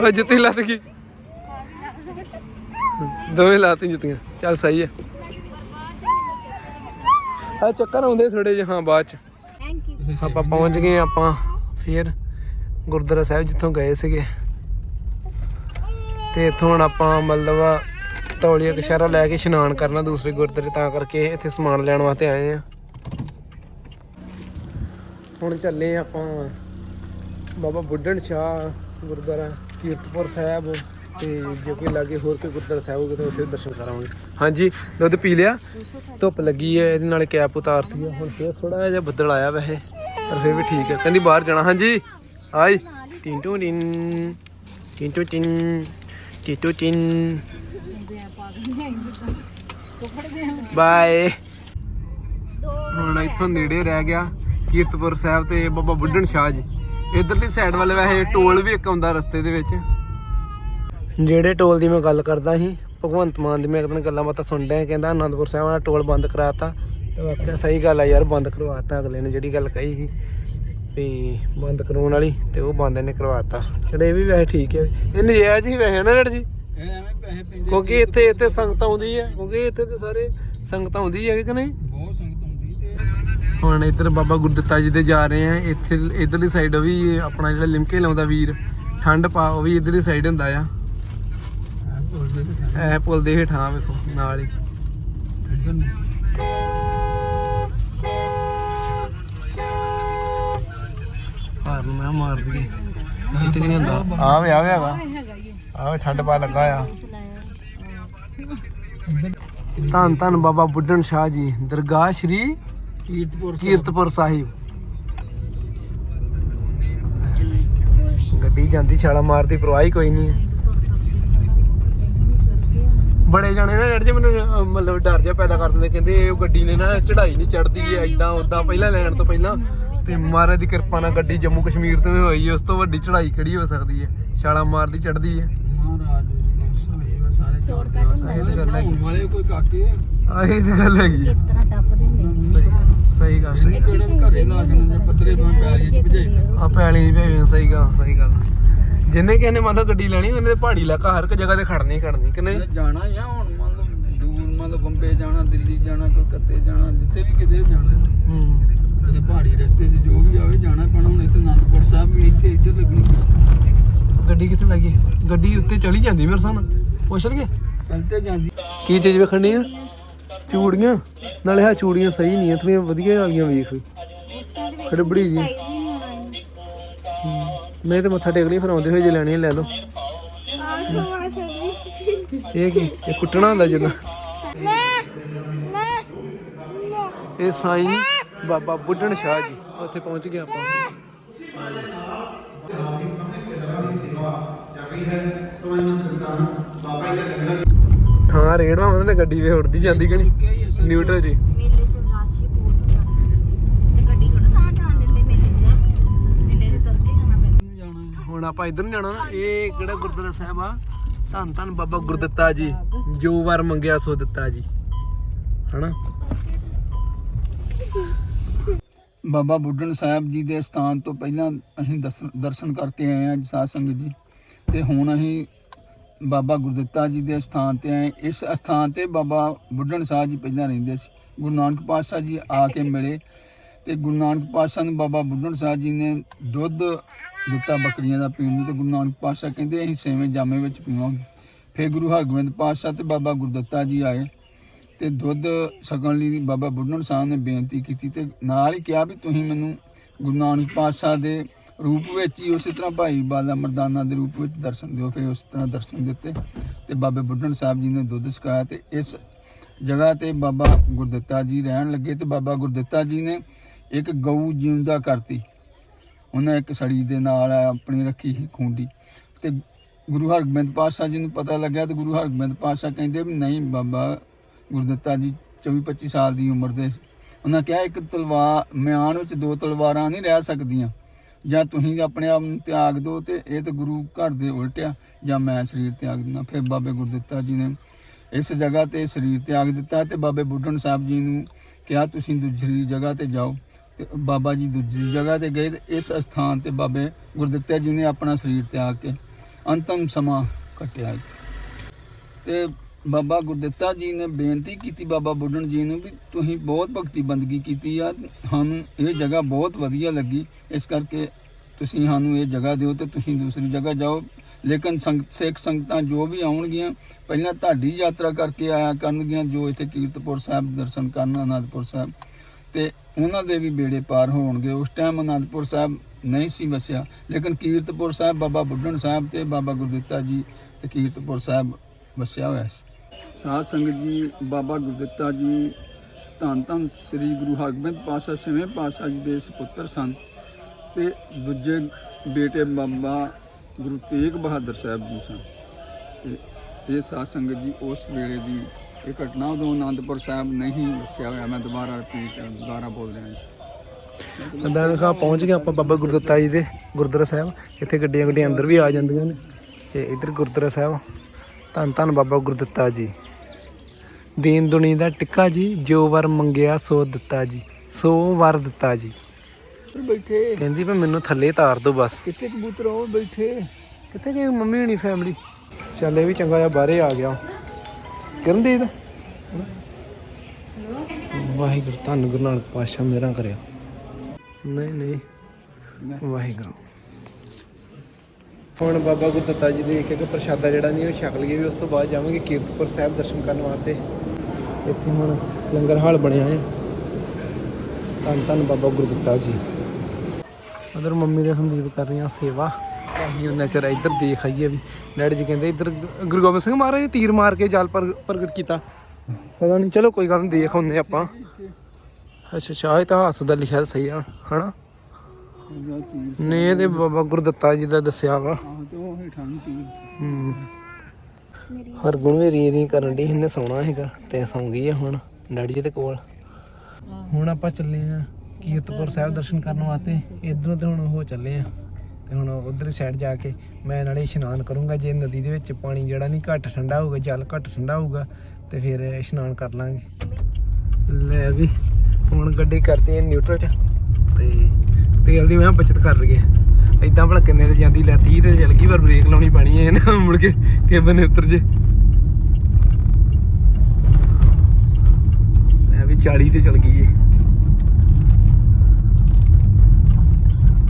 ਉਹ ਜੁੱਤੀ ਲੱਤ ਗਈ ਦੋਵੇਂ ਲਾਤੀ ਜੁੱਤੀਆਂ। ਚੱਲ ਸਹੀ ਹੈ। ਆ ਚੱਕਰ ਆਉਂਦੇ ਥੋੜੇ ਜਿਹਾ ਹਾਂ ਬਾਅਦ ਚ। ਥੈਂਕ ਯੂ ਆਪਾਂ ਪਹੁੰਚ ਗਏ ਆਪਾਂ ਫਿਰ ਗੁਰਦੁਆਰਾ ਸਾਹਿਬ ਜਿੱਥੋਂ ਗਏ ਸੀਗੇ। ਤੇ ਇੱਥੋਂ ਹੁਣ ਆਪਾਂ ਮਤਲਬ ਤੌਲੀਆ ਕਸ਼ਹਿਰਾ ਲੈ ਕੇ ਇਸ਼ਨਾਨ ਕਰਨਾ ਦੂਸਰੇ ਗੁਰਦੁਆਰੇ, ਤਾਂ ਕਰਕੇ ਇੱਥੇ ਸਮਾਨ ਲੈਣ ਵਾਸਤੇ ਆਏ ਆ। ਹੁਣ ਚੱਲੇ ਆਪਾਂ ਬਾਬਾ ਬੁੱਢਣ ਸ਼ਾਹ ਗੁਰਦੁਆਰਾ ਕੀਰਤਪੁਰ ਸਾਹਿਬ ਤੇ ਜੋ ਕਿ ਲਾਗੇ ਹੋਰ ਕੋਈ ਗੁਰਦੁਆਰਾ ਸਾਹਿਬ ਹੋਵੇ ਤਾਂ ਉੱਥੇ ਦਰਸ਼ਨ ਕਰਾਂਗੇ। ਹਾਂਜੀ, ਦੁੱਧ ਪੀ ਲਿਆ? ਧੁੱਪ ਲੱਗੀ ਹੈ ਇਹਦੇ ਨਾਲੇ ਕੈਪ ਉਤਾਰਤੀ ਹੈ ਹੁਣ ਫੇਰ ਥੋੜਾ ਜਿਹਾ ਬੱਦਲ ਆਇਆ ਵੈਸੇ, ਪਰ ਫੇਰ ਵੀ ਠੀਕ ਹੈ ਕਹਿੰਦੀ ਬਾਹਰ ਜਾਣਾ। ਹਾਂਜੀ ਹਾਈ ਟਿੰਟੂ ਟਿੰ ਟਿੰਟੂ ਟਿੰ ਟਿੰ ਬਾਏ ਹੁਣ ਇੱਥੋਂ ਨੇੜੇ ਰਹਿ ਗਿਆ ਕੀਰਤਪੁਰ ਸਾਹਿਬ ਤੇ ਬਾਬਾ ਬੁੱਢਣ ਸ਼ਾਹ ਜੀ। ਇਧਰਲੀ ਸਾਈਡ ਵਾਲੇ ਵੈਸੇ ਟੋਲ ਵੀ ਇੱਕ ਆਉਂਦਾ ਰਸਤੇ ਦੇ ਵਿੱਚ। ਜਿਹੜੇ ਟੋਲ ਦੀ ਮੈਂ ਗੱਲ ਕਰਦਾ ਸੀ ਭਗਵੰਤ ਮਾਨ ਦੀ ਮੈਂ ਇੱਕ ਦਿਨ ਗੱਲਾਂ ਬਾਤਾਂ ਸੁਣ ਰਿਹਾ ਕਹਿੰਦਾ ਆਨੰਦਪੁਰ ਸਾਹਿਬ ਵਾਲਾ ਟੋਲ ਬੰਦ ਕਰਾਤਾ। ਤੇ ਵਾਕਿਆ ਸਹੀ ਗੱਲ ਆ ਯਾਰ ਬੰਦ ਕਰਵਾਤਾ ਅਗਲੇ ਨੇ ਜਿਹੜੀ ਗੱਲ ਕਹੀ ਸੀ। ਵੀ ਬੰਦ ਕਰਾਉਣ ਵਾਲੀ ਤੇ ਉਹ ਬੰਦ ਇਹਨੇ ਕਰਵਾਤਾ। ਇਹ ਵੀ ਵੈਸੇ ਠੀਕ ਹੈ। ਇਹ ਨਜਾਇਜ਼ ਹੀ ਵੈਸੇ ਨਾ ਡਰ ਜੀ? ਇਹ ਐਵੇਂ ਪੈਸੇ ਪੈਂਦੇ ਕਿਉਂਕਿ ਇੱਥੇ ਇੱਥੇ ਸੰਗਤ ਆਉਂਦੀ ਹੈ ਕਿਉਂਕਿ ਇੱਥੇ ਤੇ ਸਾਰੇ ਸੰਗਤ ਆਉਂਦੀ ਹੈ ਕਿ ਨਹੀਂ? ਬਹੁਤ ਸੰਗਤ ਆਉਂਦੀ ਤੇ ਹੁਣ ਇੱਧਰ ਬਾਬਾ ਗੁਰਦਿੱਤਾ ਜੀ ਦੇ ਜਾ ਰਹੇ ਆ। ਇੱਥੇ ਇਧਰਲੀ ਸਾਈਡ ਵੀ ਆਪਣਾ ਜਿਹੜਾ ਲਿਮਕੇ ਲਾਉਂਦਾ ਵੀਰ ਠੰਡ ਪਾ ਉਹ ਵੀ ਇਧਰਲੀ ਸਾਈਡ ਹੁੰਦਾ ਆ। ਇਹ ਪੁਲ ਦੇ ਹੇਠਾਂ ਵੇਖੋ ਨਾਲ ਹੀ ਹਾਰ ਨੂੰ ਮੈਂ ਮਾਰ ਦਈਏ ਇੱਥੇ ਕਿ ਨਹੀਂ ਹੁੰਦਾ? ਆ ਵੇ ਆ ਵੇ ਹੈਗਾ। ਆ ਵੇ ਠੰਡ ਪਾ ਲੱਗਾ ਆ। ਧੰਨ ਧੰਨ ਬਾਬਾ ਬੁੱਢਣ ਸ਼ਾਹ ਜੀ। ਦਰਗਾਹ ਸ਼੍ਰੀ ਕੀਰਤਪੁਰ ਕੀਰਤਪੁਰ ਸਾਹਿਬ। ਗੱਡੀ ਜਾਂਦੀ ਛਾਲਾ ਮਾਰਦੀ ਪਰਵਾਹ ਕੋਈ ਨਹੀਂ। ਬੜੇ ਜਾਣੇ ਨਾ ਜਿਹੜੇ ਮੈਨੂੰ ਮਤਲਬ ਡਰ ਜਿਹਾ ਪੈਦਾ ਕਰ ਦਿੰਦੇ। ਕਹਿੰਦੇ ਇਹ ਗੱਡੀ ਨੇ ਨਾ ਚੜਾਈ ਨਹੀਂ ਚੜਦੀ ਹੈ ਇਦਾਂ ਉਦਾਂ ਪਹਿਲਾਂ ਲੈਣ ਤੋਂ ਪਹਿਲਾਂ। ਤੇ ਮਹਾਰਾਜ ਦੀ ਕਿਰਪਾ ਨਾਲ ਗੱਡੀ ਜੰਮੂ ਕਸ਼ਮੀਰ ਤੋਂ ਹੋਈ ਉਸ ਤੋਂ ਵੱਡੀ ਚੜਾਈ ਕਿਹੜੀ ਹੋ ਸਕਦੀ ਹੈ? ਛਾਲਾ ਮਾਰਦੀ ਚੜਦੀ ਹੈ। ਮਹਾਰਾਜ ਜੀ ਦਾ ਸਹਾਈ ਸਾਰੇ ਕਰਦੇ ਇਹ ਤਾਂ ਗੱਲ ਹੈਗੀ। ਵਾਲੇ ਕੋਈ ਕਾਕੇ? ਆਹੀ ਤਾਂ ਗੱਲ ਹੈਗੀ। ਹੈ। ਤਰ੍ਹਾਂ ਟੱਪਦੇ ਹੁੰਦੇ ਸਹੀ ਸਹੀ ਗੱਲ। ਸਹੀ ਕਿਹੜੇ ਘਰੇ ਲਾਸ਼ਣ ਦੇ ਪੱਧਰੇ ਮੈਂ ਪੈਲੀ ਚ ਭਜਾਈ ਆ ਪੈਲੀ ਨਹੀਂ ਭੇਜਣਾ ਸਹੀ ਗੱਲ ਸਹੀ ਗੱਲ। ਜਿੰਨੇ ਕਿਸੇ ਨੇ ਮੰਨ ਲਓ ਗੱਡੀ ਲੈਣੀ ਉਹਨੇ ਤੇ ਪਹਾੜੀ ਇਲਾਕਾ ਹਰ ਇੱਕ ਜਗ੍ਹਾ ਤੇ ਖੜਨੀ ਹੀ ਖੜਨੀ ਕਿ ਨਹੀਂ? ਜਾਣਾ ਹੀ ਆ ਹੁਣ ਮੰਨ ਲਓ ਦੂਰ ਮੰਨ ਲਓ ਬੰਬੇ ਜਾਣਾ ਦਿੱਲੀ ਜਾਣਾ ਕਲਕੱਤੇ ਜਾਣਾ ਜਿੱਥੇ ਵੀ ਕਿਤੇ ਜਾਣਾ। ਹੂੰ। ਇਹ ਪਹਾੜੀ ਰਸਤੇ 'ਤੇ ਜੋ ਵੀ ਆਵੇ ਜਾਣਾ ਪੈਣਾ ਹੁਣ ਇੱਥੇ ਅਨੰਦਪੁਰ ਸਾਹਿਬ ਵੀ ਇੱਥੇ ਇੱਧਰ ਲੱਗਣੀ ਗੱਡੀ ਕਿੱਥੇ ਲੱਗੀ? ਗੱਡੀ ਉੱਤੇ ਚੜੀ ਜਾਂਦੀ ਮੇਰੇ ਸਾਹਮਣ। ਪੁੱਛ ਲਈਏ? ਚਲਤੇ ਜਾਂਦੀ। ਕੀ ਚੀਜ਼ ਵੇਖਣੀ ਆ? ਚੂੜੀਆਂ? ਨਾਲੇ ਆ ਚੂੜੀਆਂ ਸਹੀ ਨਹੀਂ ਆ ਥੋੜੀਆਂ ਵਧੀਆ ਵਾਲੀਆਂ ਵੇਖ। ਖੜਬੜੀ ਜੀ। ਮੈਂ ਤੇ ਮੱਥਾ ਟੇਕ ਲਈ ਫਿਰ ਆਉਂਦੇ ਹੋਏ ਜੇ ਲੈਣੀ ਲੈ ਲਓ। ਇਹ ਕੀ? ਇਹ ਕੁੱਟਣਾ ਹੁੰਦਾ ਜਦੋਂ। ਇਹ ਸਾਈਂ। ਬਾਬਾ ਬੁੱਢਣ ਸ਼ਾਹ ਜੀ। ਉੱਥੇ ਪਹੁੰਚ ਗਏ ਆਪਾਂ। ਥਾਂ ਰੇੜਵਾ ਉਹਨਾਂ ਨੇ ਗੱਡੀ ਵੇ ਉੜਦੀ ਜਾਂਦੀ ਕਿ ਨਹੀਂ? ਨਿਊਟਰਲ ਜੀ। ਮੇਲੇ 'ਚ ਰਾਸ਼ੀ ਬਹੁਤ ਹੁੰਦਾ ਤੇ ਗੱਡੀ ਥੋੜਾ ਤਾਂ ਜਾਣ ਦਿੰਦੇ ਮੇਲੇ 'ਚ। ਮੇਲੇ 'ਚ ਤੁਰ ਕੇ ਜਾਣਾ ਪੈਂਦਾ। ਜਾਣਾ ਹੁਣ ਆਪਾਂ ਇਧਰ ਨੂੰ ਜਾਣਾ ਇਹ ਕਿਹੜਾ ਗੁਰਦੁਆਰਾ ਸਾਹਿਬ ਆ? ਧੰਨ ਧੰਨ ਬਾਬਾ ਗੁਰਦਿੱਤਾ ਜੀ ਜੋ ਵਰ ਮੰਗਿਆ ਸੋ ਦਿੱਤਾ ਜੀ। ਹਨਾ? ਬਾਬਾ ਬੁੱਢਣ ਸਾਹਿਬ ਜੀ ਦੇ ਸਥਾਨ ਤੋਂ ਪਹਿਲਾਂ ਅਸੀਂ ਦਰਸ਼ਨ- ਦਰਸ਼ਨ ਕਰਕੇ ਆਏ ਹਾਂ ਜੀ ਸਾਧ ਸੰਗਤ ਜੀ। ਤੇ ਹੁਣ ਅਸੀਂ ਬਾਬਾ ਗੁਰਦਿੱਤਾ ਜੀ ਦੇ ਸਥਾਨ ਤੇ ਆਏ। ਇਸ ਸਥਾਨ ਤੇ ਬਾਬਾ ਬੁੱਢਣ ਸਾਹਿਬ ਜੀ ਪਹਿਲਾਂ ਰਹਿੰਦੇ ਸੀ। ਗੁਰੂ ਨਾਨਕ ਪਾਤਸ਼ਾਹ ਜੀ ਆ ਕੇ ਮਿਲੇ ਤੇ ਗੁਰੂ ਨਾਨਕ ਪਾਤਸ਼ਾਹ ਨੂੰ ਬਾਬਾ ਬੁੱਢਣ ਸਾਹਿਬ ਜੀ ਨੇ ਦੁੱਧ ਦਿੱਤਾ ਬੱਕਰੀਆਂ ਦਾ ਪੀਣ ਨੂੰ ਤੇ ਗੁਰੂ ਨਾਨਕ ਪਾਤਸ਼ਾਹ ਕਹਿੰਦੇ ਅਸੀਂ ਸੇਵੇਂ ਜਾਮੇ ਵਿੱਚ ਪੀਵਾਂਗੇ। ਫਿਰ ਗੁਰੂ ਹਰਗੋਬਿੰਦ ਪਾਤਸ਼ਾਹ ਤੇ ਬਾਬਾ ਗੁਰਦਿੱਤਾ ਜੀ ਆਏ। ਤੇ ਦੁੱਧ ਛਕਣ ਲਈ ਬਾਬਾ ਬੁੱਢਣ ਸਾਹਿਬ ਨੇ ਬੇਨਤੀ ਕੀਤੀ ਤੇ ਨਾਲ ਹੀ ਕਿਹਾ ਵੀ ਤੁਸੀਂ ਮੈਨੂੰ ਗੁਰੂ ਨਾਨਕ ਪਾਤਸ਼ਾਹ ਦੇ ਰੂਪ ਵਿੱਚ ਹੀ ਉਸੇ ਤਰ੍ਹਾਂ ਭਾਈ ਬਾਲਾ ਮਰਦਾਨਾ ਦੇ ਰੂਪ ਵਿੱਚ ਦਰਸ਼ਨ ਦਿਓ, ਫਿਰ ਉਸ ਤਰ੍ਹਾਂ ਦਰਸ਼ਨ ਦਿੱਤੇ ਤੇ ਬਾਬੇ ਬੁੱਢਣ ਸਾਹਿਬ ਜੀ ਨੇ ਦੁੱਧ ਛਕਾਇਆ ਤੇ ਇਸ ਜਗ੍ਹਾ ਤੇ ਬਾਬਾ ਗੁਰਦਿੱਤਾ ਜੀ ਰਹਿਣ ਲੱਗੇ ਤੇ ਬਾਬਾ ਗੁਰਦਿੱਤਾ ਜੀ ਨੇ ਇੱਕ ਗਊ ਜਿਉਂਦਾ ਕਰਤੀ। ਉਹਨਾਂ ਇੱਕ ਸੜੀ ਦੇ ਨਾਲ ਆਪਣੀ ਰੱਖੀ ਸੀ ਖੂੰਡੀ ਤੇ ਗੁਰੂ ਹਰਗੋਬਿੰਦ ਪਾਤਸ਼ਾਹ ਜੀ ਨੂੰ ਪਤਾ ਲੱਗਿਆ ਤੇ ਗੁਰੂ ਹਰਗੋਬਿੰਦ ਪਾਤਸ਼ਾਹ ਕਹਿੰਦੇ ਵੀ ਨਹੀਂ ਬਾਬਾ ਗੁਰਦਿੱਤਾ ਜੀ 24 25 ਸਾਲ ਦੀ ਉਮਰ ਦੇ ਉਹਨਾਂ ਕਿਹਾ, ਇੱਕ ਤਲਵਾਰ, ਮਿਆਨ ਵਿੱਚ ਦੋ ਤਲਵਾਰਾਂ ਨਹੀਂ ਰਹਿ ਸਕਦੀਆਂ। ਜਾਂ ਤੁਸੀਂ ਆਪਣੇ ਆਪ ਨੂੰ ਤਿਆਗ ਦਿਓ ਤੇ ਇਹ ਤਾਂ ਗੁਰੂ ਘਰ ਦੇ ਉਲਟਿਆ ਜਾਂ ਮੈਂ ਸਰੀਰ ਤਿਆਗ ਦਿੰਦਾ। ਫਿਰ ਬਾਬੇ ਗੁਰਦਿੱਤਾ ਜੀ ਨੇ ਇਸ ਜਗ੍ਹਾ ਤੇ ਸਰੀਰ ਤਿਆਗ ਦਿੱਤਾ ਤੇ ਬਾਬੇ ਬੁੱਢਣ ਸਾਹਿਬ ਜੀ ਨੂੰ ਕਿਹਾ, ਤੁਸੀਂ ਦੂਜੀ ਜਗ੍ਹਾ ਤੇ ਜਾਓ। ਤੇ ਬਾਬਾ ਜੀ ਦੂਜੀ ਜਗ੍ਹਾ ਤੇ ਗਏ ਤੇ ਇਸ ਸਥਾਨ ਤੇ ਬਾਬੇ ਗੁਰਦਿੱਤਾ ਜੀ ਨੇ ਆਪਣਾ ਸਰੀਰ ਤਿਆਗ ਕੇ ਅੰਤਮ ਸਮਾਂ ਕੱਟਿਆ ਇੱਥੇ। ਤੇ ਬਾਬਾ ਗੁਰਦਿੱਤਾ ਜੀ ਨੇ ਬੇਨਤੀ ਕੀਤੀ ਬਾਬਾ ਬੁੱਢਣ ਜੀ ਨੂੰ ਵੀ ਤੁਸੀਂ ਬਹੁਤ ਭਗਤੀ ਬੰਦਗੀ ਕੀਤੀ ਆ, ਸਾਨੂੰ ਇਹ ਜਗ੍ਹਾ ਬਹੁਤ ਵਧੀਆ ਲੱਗੀ। ਇਸ ਕਰਕੇ ਤੁਸੀਂ ਸਾਨੂੰ ਇਹ ਜਗ੍ਹਾ ਦਿਓ ਤੇ ਤੁਸੀਂ ਦੂਸਰੀ ਜਗ੍ਹਾ ਜਾਓ। ਲੇਕਿਨ ਸੰਗਤ ਸਿੱਖ ਸੰਗਤਾਂ ਜੋ ਵੀ ਆਉਣਗੀਆਂ, ਪਹਿਲਾਂ ਤੁਹਾਡੀ ਯਾਤਰਾ ਕਰਕੇ ਆਇਆ ਕਰਨਗੀਆਂ, ਜੋ ਇੱਥੇ ਕੀਰਤਪੁਰ ਸਾਹਿਬ ਦਰਸ਼ਨ ਕਰਨ ਅਨੰਦਪੁਰ ਸਾਹਿਬ। ਤੇ ਉਹਨਾਂ ਦੇ ਵੀ ਬੇੜੇ ਪਾਰ ਹੋਣਗੇ। ਉਸ ਟਾਈਮ ਅਨੰਦਪੁਰ ਸਾਹਿਬ ਨਹੀਂ ਸੀ ਵਸਿਆ। ਲੇਕਿਨ ਕੀਰਤਪੁਰ ਸਾਹਿਬ, ਬਾਬਾ ਬੁੱਢਣ ਸਾਹਿਬ ਤੇ ਬਾਬਾ ਗੁਰਦਿੱਤਾ ਜੀ ਤੇ ਕੀਰਤਪੁਰ ਸਾਹਿਬ ਵਸਿਆ ਹੋਇਆ ਸੀ। ਸਾਧ ਸੰਗਤ ਜੀ, ਬਾਬਾ ਗੁਰਦਿੱਤਾ ਜੀ, ਧੰਨ ਧੰਨ ਸ੍ਰੀ ਗੁਰੂ ਹਰਗੋਬਿੰਦ ਪਾਤਸ਼ਾਹ, ਛੇਵੇਂ ਪਾਤਸ਼ਾਹ ਜੀ ਦੇ ਸੁਪੁੱਤਰ ਸਨ ਤੇ ਦੂਜੇ ਬੇਟੇ ਬਾਬਾ ਗੁਰੂ ਤੇਗ ਬਹਾਦਰ ਸਾਹਿਬ ਜੀ ਸਨ। ਤੇ ਇਹ ਸਾਧ ਸੰਗਤ ਜੀ ਉਸ ਵੇਲੇ ਦੀ ਇਹ ਘਟਨਾ ਉਦੋਂ ਆਨੰਦਪੁਰ ਸਾਹਿਬ ਨਹੀਂ ਦੱਸਿਆ ਹੋਇਆ, ਮੈਂ ਦੁਬਾਰਾ ਰਿਪੀਟ ਦੁਬਾਰਾ ਬੋਲ ਰਿਹਾ ਜੀ। ਅੰਦਰ ਖਾ ਪਹੁੰਚ ਗਏ ਆਪਾਂ ਬਾਬਾ ਗੁਰਦੱਤਾ ਜੀ ਦੇ ਗੁਰਦੁਆਰਾ ਸਾਹਿਬ। ਇੱਥੇ ਗੱਡੀਆਂ ਗੱਡੀਆਂ ਅੰਦਰ ਵੀ ਆ ਜਾਂਦੀਆਂ ਨੇ। ਤੇ ਇੱਧਰ ਗੁਰਦੁਆਰਾ ਸਾਹਿਬ ਧੰਨ ਧੰਨ ਬਾਬਾ ਗੁਰਦੱਤਾ ਜੀ। ਦੀਨ ਦੁਨੀ ਦਾ ਟਿੱਕਾ ਜੀ ਜੋ ਵਰ ਮੰਗਿਆ ਸੋ ਦਿੱਤਾ ਜੀ ਸੋ ਵਰ ਦਿੱਤਾ ਜੀ। ਬੈਠੇ। ਕਹਿੰਦੀ ਵੀ ਮੈਨੂੰ ਥੱਲੇ ਤਾਰ ਦਿਓ ਬਸ। ਕਿੱਥੇ ਕਬੂਤਰ ਉਹ? ਬੈਠੇ। ਕਿੱਥੇ ਗਈ ਮੰਮੀ ਹੁਣੀ ਫੈਮਿਲੀ ਚੱਲ ਇਹ ਵੀ ਚੰਗਾ ਜਿਹਾ ਬਾਹਰੇ ਆ ਗਿਆ। ਕਰਨਦੀਪ। ਵਾਹਿਗੁਰੂ ਧੰਨ ਗੁਰੂ ਨਾਨਕ ਪਾਤਸ਼ਾਹ ਮੇਰਾ ਕਰਿਆ। ਨਹੀਂ ਨਹੀਂ। ਵਾਹਿਗੁਰੂ। ਹੁਣ ਬਾਬਾ ਗੁਰਦੱਤਾ ਜੀ ਦੇ ਇੱਕ ਇੱਕ ਪ੍ਰਸ਼ਾਦਾ ਜਿਹੜਾ ਨਹੀਂ, ਉਹ ਛਕ ਲਈਏ ਵੀ ਉਸ ਤੋਂ ਬਾਅਦ ਜਾਵਾਂਗੇ ਕੀਰਤਪੁਰ ਸਾਹਿਬ ਦਰਸ਼ਨ ਕਰਨ ਵਾਸਤੇ। ਇੱਥੇ ਹੁਣ ਲੰਗਰ ਹਾਲ ਬਣਿਆ ਹੈ। ਧੰਨ ਧੰਨ ਬਾਬਾ ਗੁਰਦੱਤਾ ਜੀ। ਉਧਰ ਮੰਮੀ ਦੇ ਸੰਦੀਪ ਕਰ ਰਹੀਆਂ ਸੇਵਾ। ਅਸੀਂ ਉਹਨਾਂ ਚਿਰ ਇੱਧਰ ਦੇਖ ਆਈਏ ਵੀ, ਡੈਡੀ ਜੀ ਕਹਿੰਦੇ ਇੱਧਰ ਗੁਰੂ ਗੋਬਿੰਦ ਸਿੰਘ ਮਹਾਰਾਜ ਨੇ ਤੀਰ ਮਾਰ ਕੇ ਜਾਲ ਪਰ ਪ੍ਰਗਟ ਕੀਤਾ। ਪਤਾ ਨਹੀਂ ਚਲੋ ਕੋਈ ਗੱਲ ਨਹੀਂ ਦੇਖ ਹੁੰਦੇ ਆਪਾਂ। ਅੱਛਾ ਅੱਛਾ ਇਤਿਹਾਸ ਦਾ ਲਿਖਿਆ ਤਾਂ ਸਹੀ ਆ, ਹਨਾ? ਨੇ ਇਹਦੇ ਬਾਬਾ ਗੁਰਦੱਤਾ ਜੀ ਦਾ ਦੱਸਿਆ ਵਾ। ਆਹ ਤੇ ਉਹ ਹੇਠਾਂ ਨੂੰ ਤੀਰ ਹੂੰ। ਹਰਗੁਣ ਵੀ ਰੀ ਰੀ ਕਰਨ ਦੀ ਇਹਨੇ ਸੌਣਾ ਹੈਗਾ ਤੇ ਸੌਂ ਗਈ ਆ ਹੁਣ ਡੈਡੀ ਜੀ ਦੇ ਕੋਲ। ਹੁਣ ਆਪਾਂ ਚੱਲੇ ਆ ਕੀਰਤਪੁਰ ਸਾਹਿਬ ਦਰਸ਼ਨ ਕਰਨ ਵਾਸਤੇ। ਇਧਰੋਂ ਤੇ ਹੁਣ ਹੋ ਚੱਲੇ ਆ ਤੇ ਹੁਣ ਉਧਰ ਸਾਈਡ ਜਾ ਕੇ ਮੈਂ ਨਾਲੇ ਇਸ਼ਨਾਨ ਕਰੂੰਗਾ ਜੇ ਨਦੀ ਦੇ ਵਿੱਚ ਪਾਣੀ ਜਿਹੜਾ ਨਹੀਂ ਘੱਟ ਠੰਡਾ ਹੋਊਗਾ ਜਲ ਘੱਟ ਠੰਡਾ ਹੋਊਗਾ ਤੇ ਫਿਰ ਇਸ਼ਨਾਨ ਕਰ ਲਾਂਗੇ। ਲੈ ਵੀ ਹੁਣ ਗੱਡੀ ਕਰਤੀ ਹੈ ਨਿਊਟਰਲ ਚ ਤੇ ਤੇਲ ਦੀ ਮੈਂ ਬਚਤ ਕਰ ਲਈਏ। ਇਦਾਂ ਭਲਾ ਕਿੰਨੇ ਤੇ ਜਾਂਦੀ ਲੈ 30 ਤੇ ਚੱਲ ਗਈ ਪਰ ਬ੍ਰੇਕ ਲਾਉਣੀ ਪੈਣੀ ਹੈ ਨਾ ਮੁੜ ਕੇ ਕਿ ਬਨੇ ਉਤਰ ਜੇ। ਮੈਂ ਵੀ 40 ਤੇ ਚੱਲ ਗਈ ਏ।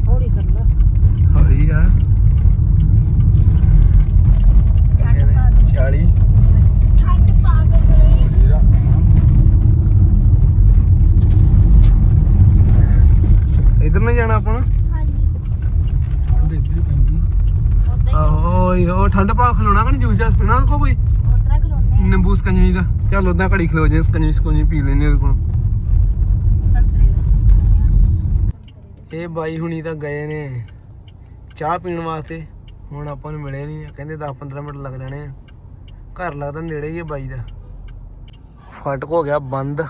ਹੌਲੀ ਕਰ ਲਾ ਹੌਲੀ ਆ। 40 ਠੰਡ ਪਾ ਕੇ ਹੌਲੀ ਰੱਖ ਇਧਰ ਨਹੀਂ ਜਾਣਾ ਆਪਾਂ? ਆਹੋ ਓਏ, ਉਹ ਠੰਡ ਪਾ ਖਲੋਣਾ ਕਿ ਨਹੀਂ ਜੂਸ ਜਾਸ ਪੀਣਾ ਕੋ ਕੋਈ? ਨਿੰਬੂ ਸਕੰਜਵੀ ਦਾ। ਚੱਲ ਉਦਾਂ ਘੜੀ ਖਲੋ ਜੇ ਸਕੰਜਵੀ ਸਕੰਜਵੀ ਪੀ ਲੈਨੇ ਉਹਦੇ ਕੋਲ। ਇਹ ਬਾਈ ਹੁਣੀ ਤਾਂ ਗਏ ਨੇ ਚਾਹ ਪੀਣ ਵਾਸਤੇ। ਹੁਣ ਆਪਾਂ ਨੂੰ ਮਿਲੇ ਨਹੀਂ ਕਹਿੰਦੇ 10 15 ਮਿੰਟ ਲੱਗ ਜਾਣੇ ਆ। ਘਰ ਲੱਗਦਾ ਨੇੜੇ ਹੀ ਆ ਬਾਈ ਦਾ। ਫਾਟਕ ਹੋ ਗਿਆ ਬੰਦ।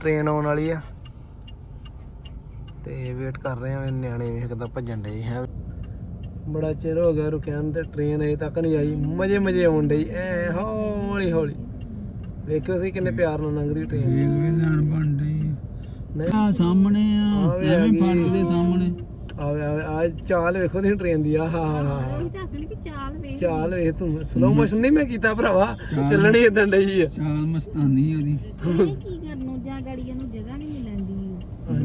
ਟ੍ਰੇਨ ਆਉਣ ਵਾਲੀ ਆ। ਤੇ ਵੇਟ ਕਰ ਰਹੇ ਆ ਇਹ ਨਿਆਣੇ ਵੇਖਦਾ ਭੱਜਣ ਡੇ ਹੈ। ਬੜਾ ਚਿਰ ਹੋ ਗਿਆ ਰੁਕਿਆ ਨੂੰ ਤੇ ਟ੍ਰੇਨ ਅਜੇ ਤੱਕ ਨਹੀਂ ਆਈ। ਮਜੇ ਮਜੇ ਆਉਣ ਡਈ। ਐ ਹੌਲੀ ਹੌਲੀ। ਵੇਖਿਓ ਸੀ ਕਿੰਨੇ ਪਿਆਰ ਨਾਲ ਲੰਘਦੀ ਟ੍ਰੇਨ ਰੇਲਵੇ ਲਾਈਨ ਬਣ ਨਹੀਂ। ਆ ਸਾਹਮਣੇ ਆ। ਐਵੇਂ। ਫਾਟਕ ਦੇ ਸਾਹਮਣੇ। ਆਵੇ ਆਵੇ ਆ ਚਾਲ ਵੇਖੋ ਤੁਸੀਂ ਟ੍ਰੇਨ ਦੀ। ਆ ਹਾ ਹਾ ਹਾ ਚਾਲ ਵੇਖ। ਚਾਲ ਵੇਖ ਤੂੰ। ਸਲੋ ਮੋਸ਼ਨ ਨਹੀਂ ਮੈਂ ਕੀਤਾ ਭਰਾਵਾ। ਚੱਲਣੀ ਇਦਾਂ ਡਈ ਆ। ਚਾਲ ਮਸਤਾਨੀ ਉਹਦੀ। ਕੀ ਕਰਨ ਜਾਂ ਗੜੀਆਂ ਨੂੰ ਜਗ੍ਹਾ ਨਹੀਂ ਮਿਲਣ ਦੀ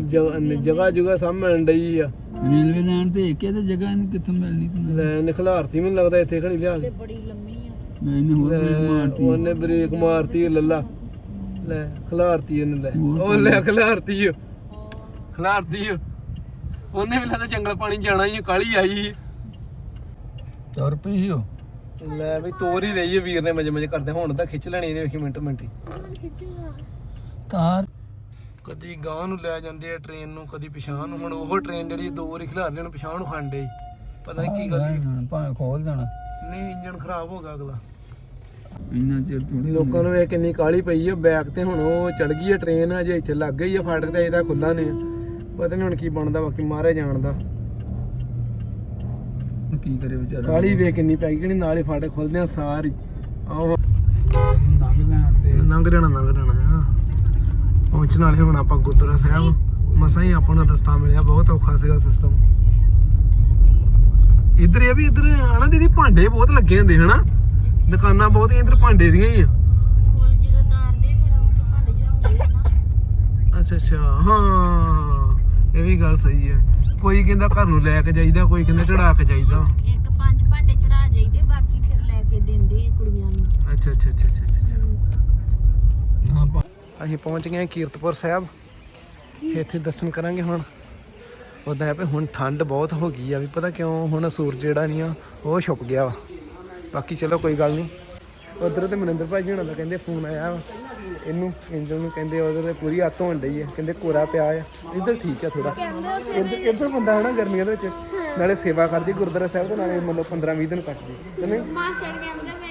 ਜਗ੍ਹਾ ਜਗ੍ਹਾ ਜੁਗਾ ਸਾਹਮਣੇ ਡਈ ਆ। ਰੇਲਵੇ ਲਾਈਨ ਤੇ ਇੱਕ ਹੈ ਤੇ ਜਗ੍ਹਾ ਇਹਨੂੰ ਕਿੱਥੋਂ ਮਿਲਣੀ ਤੈਨੂੰ ਲੈ ਨਿਖਲਾਰਤੀ ਮੈਨੂੰ ਲੱਗਦਾ ਇੱਥੇ ਖਣੀ ਲਿਆ ਬੜੀ ਲੰਮੀ ਆ। ਮੈਂ ਇਹਨੇ ਹੋਰ ਬ੍ਰੇਕ ਲੈ, ਮਾਰਤੀ। ਉਹਨੇ ਬ੍ਰੇਕ ਮਾਰਤੀ ਲੱਲਾ। ਲੈ ਖਲਾਰਤੀ ਇਹਨੇ ਲੈ। ਉਹ ਲੈ ਖਲਾਰਤੀ ਓ। ਖਲਾਰਤੀ ਓ। ਉਹਨੇ ਵੀ ਲੱਗਦਾ ਜੰਗਲ ਪਾਣੀ ਜਾਣਾ ਹੀ ਕਾਲੀ ਆਈ ਤੁਰ ਪਈ ਹੋ ਲੈ ਵੀ ਤੋਰ ਹੀ ਲਈ ਆ ਵੀਰ ਨੇ ਮਜੇ ਮਜੇ ਕਰਦੇ। ਹੁਣ ਤਾਂ ਖਿੱਚ ਲੈਣੀ ਨੇ ਵੇਖੀ ਮਿੰਟ ਮਿੰਟ ਹੀ ਤਾਰ ਕਦੀ ਗਾਂ ਨੂੰ ਲੈ ਜਾਂਦੇ ਆ ਟ੍ਰੇਨ ਨੂੰ ਕਦੀ ਪਿਛਾਂ ਨੂੰ। ਹੁਣ ਉਹ ਟ੍ਰੇਨ ਜਿਹੜੀ ਦੋ ਵਾਰੀ ਖਿਲਾਰ ਲੈਣ ਪਿਛਾਂ ਨੂੰ ਖਾਂਡੇ ਪਤਾ ਨਹੀਂ ਕੀ ਗੱਲ ਸੀ। ਭਾਵੇਂ ਖੋਲ ਜਾਣਾ। ਨਹੀਂ ਇੰਜਨ ਖਰਾਬ ਹੋ ਗਿਆ ਅਗਲਾ। ਇੰਨਾ ਚਿਰ ਥੋੜੀ ਲੋਕਾਂ ਨੂੰ ਵੇਖ ਕਿੰਨੀ ਕਾਲੀ ਪਈ ਆ ਬੈਕ ਤੇ ਹੁਣ ਉਹ ਚੜ ਗਈ ਆ ਟ੍ਰੇਨ ਅਜੇ ਇੱਥੇ ਲੱਗ ਗਈ ਆ ਫਾਟਕ ਤੇ ਤਾਂ ਖੁੱਲਾ ਨਹੀਂ। ਪਤਾ ਨਹੀਂ ਹੁਣ ਕੀ ਬਣਦਾ ਬਾਕੀ ਮਾਰੇ ਜਾਣਦਾ ਕੀ ਕਰੇ ਵਿਚਾਰਾ? ਕਾਲੀ ਵੇਖ ਕਿੰਨੀ ਪੈ ਗਈ ਕਿ ਨਾਲ ਹੀ ਫਾਟਕ ਖੁੱਲਦੇ ਆ ਸਾਰੀ। ਆਹੋ ਨੰਗ ਲੈਣ ਤੇ। ਲੰਘ ਜਾਣਾ ਲੰਘ ਜਾਣਾ ਆ ਵਿੱਚ ਨਾਲੇ ਹੁਣ ਆਪਾਂ ਗੁਰਦੁਆਰਾ ਸਾਹਿਬ ਮਸਾ ਹੀ ਆਪਾਂ ਨੂੰ ਮਿਲਿਆ ਬਹੁਤ ਔਖਾ ਸੀਗਾ ਸਿਸਟਮ ਇਧਰ ਇਹ ਵੀ ਇਧਰ ਆਣਾ ਦੀਦੀ ਭਾਂਡੇ ਬਹੁਤ ਲੱਗੇ ਹੁੰਦੇ ਹਨਾ। ਦੁਕਾਨਾਂ ਬਹੁਤ ਇਧਰ ਭਾਂਡੇ ਦੀਆਂ ਹੀ ਆ। ਅੱਛਾ ਅੱਛਾ ਹਾਂ ਇਹ ਵੀ ਗੱਲ ਸਹੀ ਹੈ। ਕੋਈ ਕਹਿੰਦਾ ਘਰ ਨੂੰ ਲੈ ਕੇ ਜਾਈਦਾ ਕੋਈ ਕਹਿੰਦਾ ਚੜਾ ਕੇ ਜਾਈਦਾ। ਇੱਕ ਪੰਜ ਭਾਂਡੇ ਚੜਾ ਜਾਈਦੇ ਬਾਕੀ ਫਿਰ ਲੈ ਕੇ ਦਿੰਦੇ ਕੁੜੀਆਂ ਨੂੰ। ਅੱਛਾ ਅੱਛਾ ਅੱਛਾ। ਅਸੀਂ ਪਹੁੰਚ ਗਏ ਹਾਂ ਕੀਰਤਪੁਰ ਸਾਹਿਬ। ਇੱਥੇ ਦਰਸ਼ਨ ਕਰਾਂਗੇ ਹੁਣ। ਉਦਾਂ ਹੈ ਵੀ ਹੁਣ ਠੰਡ ਬਹੁਤ ਹੋ ਗਈ ਆ, ਵੀ ਪਤਾ ਕਿਉਂ ਹੁਣ ਸੂਰਜ ਜਿਹੜਾ ਨਹੀਂ ਆ, ਉਹ ਛੁਪ ਗਿਆ ਵਾ। ਬਾਕੀ ਚਲੋ ਕੋਈ ਗੱਲ ਨਹੀਂ। ਉਧਰ ਤੇ ਮਨਿੰਦਰ ਭਾਜੀ ਹੁਣਾਂ ਦਾ ਕਹਿੰਦੇ ਫੋਨ ਆਇਆ ਵਾ। ਇਹਨੂੰ ਇੰਜਲ ਨੂੰ ਕਹਿੰਦੇ ਉਧਰ ਤੇ ਪੂਰੀ ਹੱਥ ਹੋਣ ਡਈ ਆ। ਕਹਿੰਦੇ ਕੋਰਾ ਪਿਆ ਆ। ਇੱਧਰ ਠੀਕ ਆ ਥੋੜਾ ਇੱਧਰ ਇੱਧਰ ਬੰਦਾ ਹਨਾ ਗਰਮੀਆਂ ਦੇ ਵਿੱਚ। ਨਾਲੇ ਸੇਵਾ ਕਰਦੀ ਗੁਰਦੁਆਰਾ ਸਾਹਿਬ ਤੇ ਨਾਲੇ ਮਤਲਬ 15 20 ਦਿਨ ਕੱਟਦੀ। ਤੇ ਨਹੀਂ? ਮਾਸੜ ਕਹਿੰਦੇ ਮੈਂ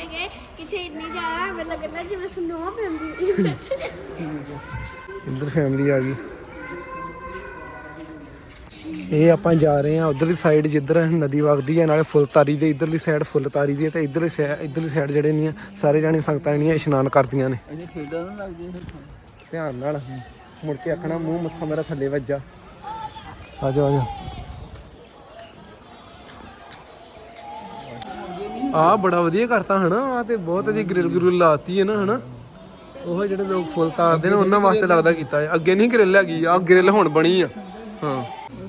ਕਿ ਕਿਥੇ ਇੰਨੀ ਜ਼ਿਆਦਾ ਮੈਨੂੰ ਲੱਗਦਾ ਜਿਵੇਂ ਸਨੋ ਪੈਂਦੀ। ਇੱਧਰ ਫੈਮਿਲੀ ਆ ਗਈ। ਇਹ ਆਪਾਂ ਜਾ ਰਹੇ ਹਾਂ ਉਧਰਲੀ ਸਾਈਡ ਜਿੱਧਰ ਨਦੀ ਵਗਦੀ ਹੈ ਨਾਲੇ ਫੁੱਲਤਾਰੀ ਦੇ ਇਧਰਲੀ ਸਾਈਡ ਫੁੱਲਤਾਰੀ ਦੀ ਹੈ ਤੇ ਇਧਰਲੀ ਸਾਈਡ ਇਧਰਲੀ ਸਾਈਡ ਜਿਹੜੇ ਨੇ ਸਾਰੇ ਜਾਣੇ ਸੰਗਤਾਂ ਜਿਹੜੀਆਂ ਇਸ਼ਨਾਨ ਕਰਦੀਆਂ ਨੇ। ਇਹਦੇ ਖੇਡਾਂ ਨਾ ਲੱਗਦੀ ਫਿਰ ਧਿਆਨ ਨਾਲ ਮੁੜ ਕੇ ਆਖਣਾ ਮੂੰਹ ਮੱਥਾ ਮੇਰਾ ਥੱਲੇ ਵੱਜਾ। ਆ ਜਾ ਆ ਜਾ ਆ ਬੜਾ ਵਧੀਆ ਕਰਤਾ ਹਨਾ ਆ ਤੇ ਬਹੁਤ ਵਧੀਆ ਗ੍ਰਿਲ ਗਰੁਲ ਲਾਤੀ ਹੈ ਨਾ ਹਨਾ। ਉਹ ਜਿਹੜੇ ਲੋਕ ਫੁੱਲ ਤਾਰਦੇ ਨੇ ਉਹਨਾਂ ਵਾਸਤੇ ਲੱਗਦਾ ਕੀਤਾ ਹੈ। ਅੱਗੇ ਨਹੀਂ ਗ੍ਰਿਲ ਹੈਗੀ ਆ ਗ੍ਰਿਲ ਹੁਣ ਬਣੀ ਆ। ਹਾਂ।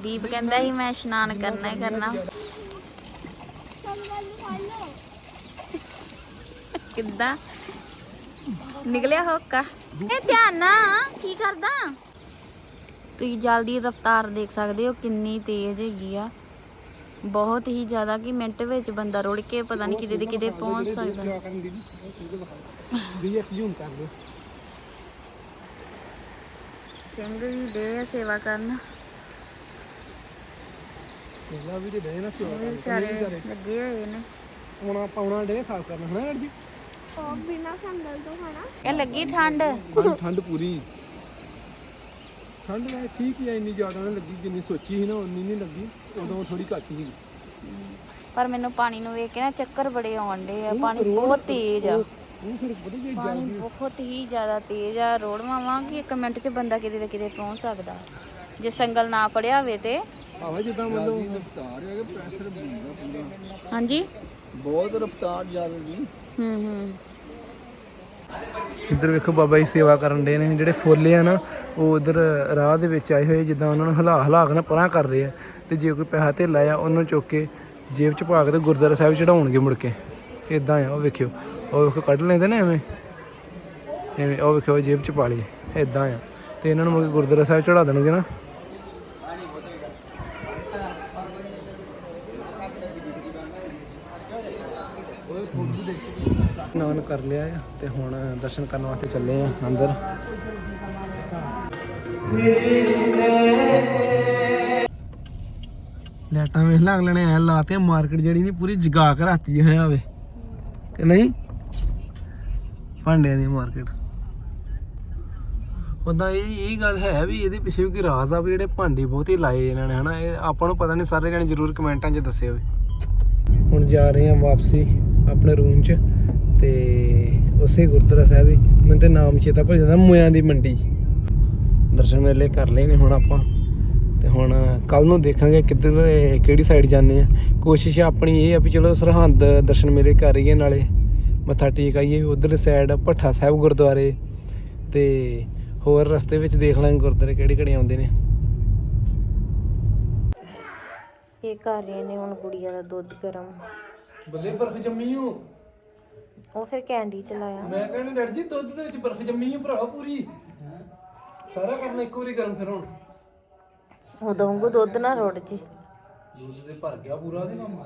ਦੀਪ ਕਹਿੰਦਾ ਸੀ ਮੈਂ ਇਸ਼ਨਾਨ ਕਰਨਾ ਹੀ ਕਰਨਾ। ਕਿੱਦਾਂ? ਨਿਕਲਿਆ ਹੋਕਾ? ਇਹ ਧਿਆਨ ਨਾ ਕੀ ਕਰਦਾ? ਤੁਸੀਂ ਜਲਦੀ ਰਫ਼ਤਾਰ ਦੇਖ ਸਕਦੇ ਹੋ ਕਿੰਨੀ ਤੇਜ਼ ਹੈਗੀ ਆ। ਬਹੁਤ ਹੀ ਜ਼ਿਆਦਾ ਕਿ ਮਿੰਟ ਵਿੱਚ ਬੰਦਾ ਰੁੜ ਕੇ ਪਤਾ ਨਹੀਂ ਕਿਤੇ ਦੇ ਕਿਤੇ ਪਹੁੰਚ ਸਕਦਾ। ਡੀਐਫ ਜੂਮ ਕਰ ਲਓ ਸਿੰਘ ਦੇ ਸੇਵਾ ਕਰਨ। ਪਹਿਲਾਂ ਵੀ ਦੇ ਨਾ ਸੇਵਾ ਵਿਚਾਰੇ ਲੱਗੇ ਹੋਏ ਨੇ। ਆਉਣਾ ਪਾਉਣਾ ਡੇ ਸਾਫ਼ ਕਰਨਾ ਹਨਾ ਜੀ? ਉਹ ਬਿਨਾ ਸੰਦਲ ਤੋਂ ਖਾਣਾ ਇਹ ਲੱਗੀ ਠੰਡ। ਠੰਡ ਪੂਰੀ। ਠੰਡ ਵੈਸੇ ਠੀਕ ਹੀ ਆ ਇੰਨੀ ਜ਼ਿਆਦਾ ਨਾ ਲੱਗੀ ਜਿੰਨੀ ਸੋਚੀ ਸੀ ਨਾ ਉਨੀ ਨਹੀਂ ਲੱਗੀ ਉਦੋਂ ਥੋੜੀ ਘੱਟ ਸੀ ਪਰ ਮੈਨੂੰ ਪਾਣੀ ਨੂੰ ਵੇਖ ਕੇ ਨਾ ਚੱਕਰ ਬੜੇ ਆਉਣ ਡੇ ਆ ਪਾਣੀ ਬਹੁਤ ਤੇਜ਼ ਆ। ਉਹ ਫਿਰ ਪਤਾ ਕੀ ਪਾਣੀ ਬਹੁਤ ਹੀ ਜ਼ਿਆਦਾ ਤੇਜ਼ ਆ। ਰੋੜਵਾਂ ਵਾਂ ਕਿ ਇੱਕ ਮਿੰਟ 'ਚ ਬੰਦਾ ਕਿਤੇ ਤੇ ਕਿਤੇ ਪਹੁੰਚ ਸਕਦਾ। ਜੇ ਸੰਗਲ ਨਾ ਪੜਿਆ ਹੋਵੇ ਤੇ। ਆਵਾ ਜਿੱਦਾਂ ਮਤਲਬ ਰਫਤਾਰ ਹੈ ਕਿ ਪ੍ਰੈਸ਼ਰ ਬਣਦਾ ਪੂਰਾ। ਹਾਂਜੀ। ਬਹੁਤ ਰਫਤਾਰ ਜ਼ਿਆਦਾ ਜੀ। ਹੂੰ ਹੂੰ। ਇੱਧਰ ਵੇਖੋ ਬਾਬਾ ਜੀ ਸੇਵਾ ਕਰਨ ਦੇ ਨੇ, ਜਿਹੜੇ ਫੁੱਲ ਆ ਨਾ, ਉਹ ਉਧਰ ਰਾਹ ਦੇ ਵਿੱਚ ਆਏ ਹੋਏ, ਜਿੱਦਾਂ ਉਹਨਾਂ ਨੂੰ ਹਲਾ ਹਲਾ ਕੇ ਨਾ ਪਰਾਂ ਕਰ ਰਹੇ ਆ, ਤੇ ਜੇ ਕੋਈ ਪੈਸਾ ਧੇਲਾ ਆ, ਉਹਨੂੰ ਚੁੱਕ ਕੇ ਜੇਬ 'ਚ ਪਾ ਕੇ ਤੇ ਗੁਰਦੁਆਰਾ ਸਾਹਿਬ ਚੜਾਉਣਗੇ ਮੁੜ ਕੇ। ਇਦਾਂ ਆ, ਉਹ ਵੇਖਿਓ। ਉਹ ਵੇਖੋ, ਕੱਢ ਲੈਂਦੇ ਨੇ ਐਵੇਂ? ਐਵੇਂ, ਉਹ ਵੇਖਿਓ, ਜੇਬ 'ਚ ਪਾ ਲਈ ਇਦਾਂ ਆ। ਤੇ ਇਹਨਾਂ ਨੂੰ ਮੁੜ ਕੇ ਗੁਰਦੁਆਰਾ ਸਾਹਿਬ ਚੜਾ ਦੇਣਗੇ ਨਾ। ਨਾਨ ਕਰ ਲਿਆ ਆ ਤੇ ਹੁਣ ਦਰਸ਼ਨ ਕਰਨ ਵਾਸਤੇ ਚੱਲੇ ਆ ਅੰਦਰ। ਲੈਟਾਂ ਵੇਖ ਲਾ, ਅਗਲੇ ਨੇ ਐ ਲਾਤੇ ਮਾਰਕੀਟ ਜਿਹੜੀ ਨਹੀਂ, ਪੂਰੀ ਜਗਾ ਕੇ ਰਾਤੀ ਹੋਇਆ ਹੋਵੇ ਕਿ ਨਹੀਂ? ਭਾਂਡਿਆਂ ਦੀ ਮਾਰਕੀਟ। ਉਦਾਂ ਇਹ ਇਹ ਗੱਲ ਹੈ ਵੀ ਇਹਦੇ ਪਿੱਛੇ ਵੀ ਕੋਈ ਰਾਜ਼ ਆ ਵੀ ਜਿਹੜੇ ਭਾਂਡੇ ਬਹੁਤੇ ਲਾਏ ਇਹਨਾਂ ਨੇ, ਹਨਾ? ਇਹ ਆਪਾਂ ਨੂੰ ਪਤਾ ਨਹੀਂ, ਸਾਰੇ ਜਣੇ ਜ਼ਰੂਰ ਕਮੈਂਟਾਂ 'ਚ ਦੱਸਿਓ ਵੀ। ਹੁਣ ਜਾ ਰਹੇ ਹਾਂ ਵਾਪਸੀ। ਆਪਣੇ ਰੂਮ 'ਚ ਤੇ ਉਸੇ ਗੁਰਦੁਆਰਾ ਸਾਹਿਬ ਹੀ ਮੈਨੂੰ ਤੇ ਨਾਮ ਚੇਤਾ ਭੁੱਲ ਜਾਂਦਾ, ਮੋਇਆਂ ਦੀ ਮੰਡੀ। ਦਰਸ਼ਨ ਮੇਲੇ ਕਰ ਲਏ ਨੇ ਹੁਣ ਆਪਾਂ। ਤੇ ਹੁਣ ਕੱਲ ਨੂੰ ਦੇਖਾਂਗੇ ਕਿੱਧਰ, ਕਿਹੜੀ ਸਾਈਡ ਜਾਂਦੇ ਆ। ਕੋਸ਼ਿਸ਼ ਆਪਣੀ ਇਹ ਆ ਵੀ ਚਲੋ ਸਰਹੰਦ ਦਰਸ਼ਨ ਮੇਲੇ ਕਰ ਆਈਏ ਨਾਲੇ। ਮੱਥਾ ਟੇਕ ਆਈਏ ਉਧਰ ਸਾਈਡ ਭੱਠਾ ਸਾਹਿਬ ਗੁਰਦੁਆਰੇ। ਤੇ ਹੋਰ ਰਸਤੇ ਵਿੱਚ ਦੇਖ ਲਾਂਗੇ ਗੁਰਦੁਆਰੇ ਕਿਹੜੇ ਕਿਹੜੇ ਆਉਂਦੇ ਨੇ। ਇਹ ਕਰ ਰਹੇ ਨੇ ਹੁਣ ਗੁੜੀਆ ਦਾ ਦੁੱਧ ਗਰਮ। ਬੱਲੇ ਬਰਫ ਜੰਮੀ ਹੋ ਉਹ ਫਿਰ ਕੈਂਡੀ ਚਲਾਇਆ ਮੈਂ ਕਹਿੰਦਾ ਡੈਡ ਜੀ ਦੁੱਧ ਦੇ ਵਿੱਚ ਬਰਫ ਜੰਮੀ ਹੈ ਭਰਾ ਪੂਰੀ। ਸਾਰਾ ਕਰਨਾ ਇੱਕ ਵਾਰੀ ਗਰਮ ਫਿਰ ਹੁਣ। ਉਦੋਂ ਵਾਂਗੂ ਦੁੱਧ ਨਾ ਰੁੜ ਜੇ। ਦੁੱਧ ਤੇ ਭਰ ਗਿਆ ਪੂਰਾ ਦੇ ਕੰਮ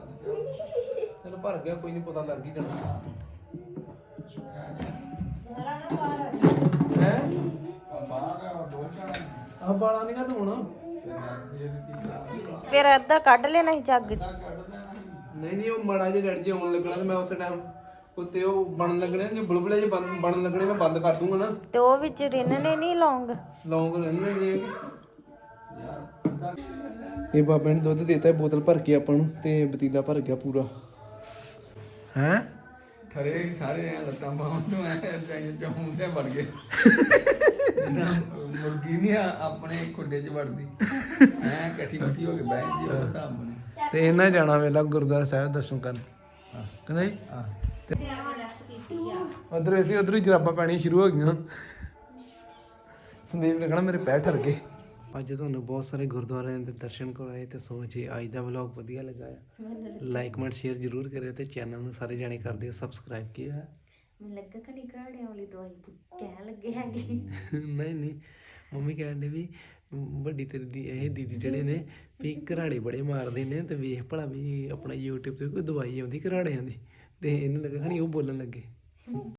ਚਲੋ ਭਰ ਗਿਆ ਕੋਈ ਨਹੀਂ ਪਤਾ ਲੱਗ ਹੀ ਜਾਣਾ। ਹੈ? ਆ ਬਾਲਾ ਨਹੀਂ ਕਾ ਹੋਣਾ। ਫਿਰ ਅੱਧਾ ਕੱਢ ਲੈਣਾ ਸੀ ਜੱਗ 'ਚ। ਨਹੀਂ ਨਹੀਂ ਉਹ ਮੜਾ ਜਿਹਾ ਡੈਡ ਜੀ ਆਉਣ ਲੱਗਣਾ ਤੇ ਮੈਂ ਉਸ ਟਾਈਮ ਉੱਤੇ ਉਹ ਬਣਨ ਲੱਗਣੇ ਨੇ, ਜੇ ਬੁਲਬੁਲੇ ਜੇ ਬਣ- ਬਣਨ ਲੱਗਣੇ ਮੈਂ ਬੰਦ ਕਰ ਦੂੰਗਾ ਨਾ। ਤੇ ਉਹ ਵਿੱਚ ਰਿੰਨਣੇ ਨਹੀਂ ਲੌਂਗ? ਲੌਂਗ ਰਹਿਣੇ ਨਹੀਂ ਹੈਗੇ ਇਹ ਬਾਬੇ ਨੇ ਦੁੱਧ ਦਿੱਤਾ ਬੋਤਲ ਭਰ ਕੇ ਆਪਾਂ ਨੂੰ ਤੇ ਪਤੀਲਾ ਭਰ ਗਿਆ ਪੂਰਾ। ਹੈ? ਖਰੇ ਸਾਰੇ ਐਂ ਲੱਤਾਂ ਬਾਹਾਂ ਤੋਂ ਐ ਟੈਂ ਚੋਂ ਤੇ ਵੜ ਗਏ। [laughs] ਮੁਰਗੀ ਨਹੀਂ ਆ ਆਪਣੇ ਖੁੱਡੇ 'ਚ ਵੜਦੀ। ਐ ਇਕੱਠੀ ਇਕੱਠੀ ਹੋ ਕੇ ਬਹਿ ਜਾਂਦੀ ਉਹ ਹਿਸਾਬ ਬਣੇ ਤੇ ਇਹਨਾਂ ਜਾਣਾ ਵੇਲਾ ਗੁਰਦੁਆਰਾ ਸਾਹਿਬ ਦਰਸ਼ਨ ਕਰਨ। ਕਹਿੰਦਾ ਉਧਰ ਅਸੀਂ ਉਧਰ ਹੀ ਜਰਾਬਾਂ ਪੈਣੀਆਂ ਸ਼ੁਰੂ ਹੋ ਗਈਆਂ। ਸੰਦੀਪ ਨੇ ਕਹਣਾ ਮੇਰੇ ਪੈਰ ਠਰ ਗਏ। ਅੱਜ ਤੁਹਾਨੂੰ ਬਹੁਤ ਸਾਰੇ ਗੁਰਦੁਆਰਿਆਂ ਦੇ ਦਰਸ਼ਨ ਕਰਾਏ ਤੇ ਸੋ ਜੇ ਅੱਜ ਦਾ ਵਲੌਗ ਵਧੀਆ ਲੱਗਾ ਲਾਈਕ ਕਮੈਂਟ ਸ਼ੇਅਰ ਜ਼ਰੂਰ ਕਰਿਓ ਤੇ ਚੈਨਲ ਨੂੰ ਸਾਰੇ ਜਾਣੇ ਕਰ ਦਿਓ ਸਬਸਕ੍ਰਾਈਬ ਕੀਤਾ ਮੈਨੂੰ ਲੱਗਾ ਕਨੀ ਘਰਾੜਿਆਂ ਵਾਲੀ ਦਵਾਈ ਪੁ- ਕਹਿਣ ਲੱਗੇ ਹੈਗੇ। ਨਹੀਂ ਨਹੀਂ। ਮੰਮੀ ਕਹਿੰਦੇ ਵੀ ਵੱਡੀ ਤੇਰੀ ਦੀ, ਇਹ ਦੀਦੀ ਜਿਹੜੇ ਨੇ, ਵੀ ਘਰਾੜੇ ਬੜੇ ਮਾਰਦੇ ਨੇ ਤੇ ਵੇਖ ਭਲਾ ਵੀ ਆਪਣਾ YouTube ਤੇ ਕੋਈ ਦਵਾਈ ਆਉਂਦੀ ਘਰਾੜਿਆਂ ਦੀ। ਤੇ ਇਹਨੂੰ ਲੱਗਾ ਖਣੀ ਉਹ ਬੋਲਣ ਲੱਗੇ।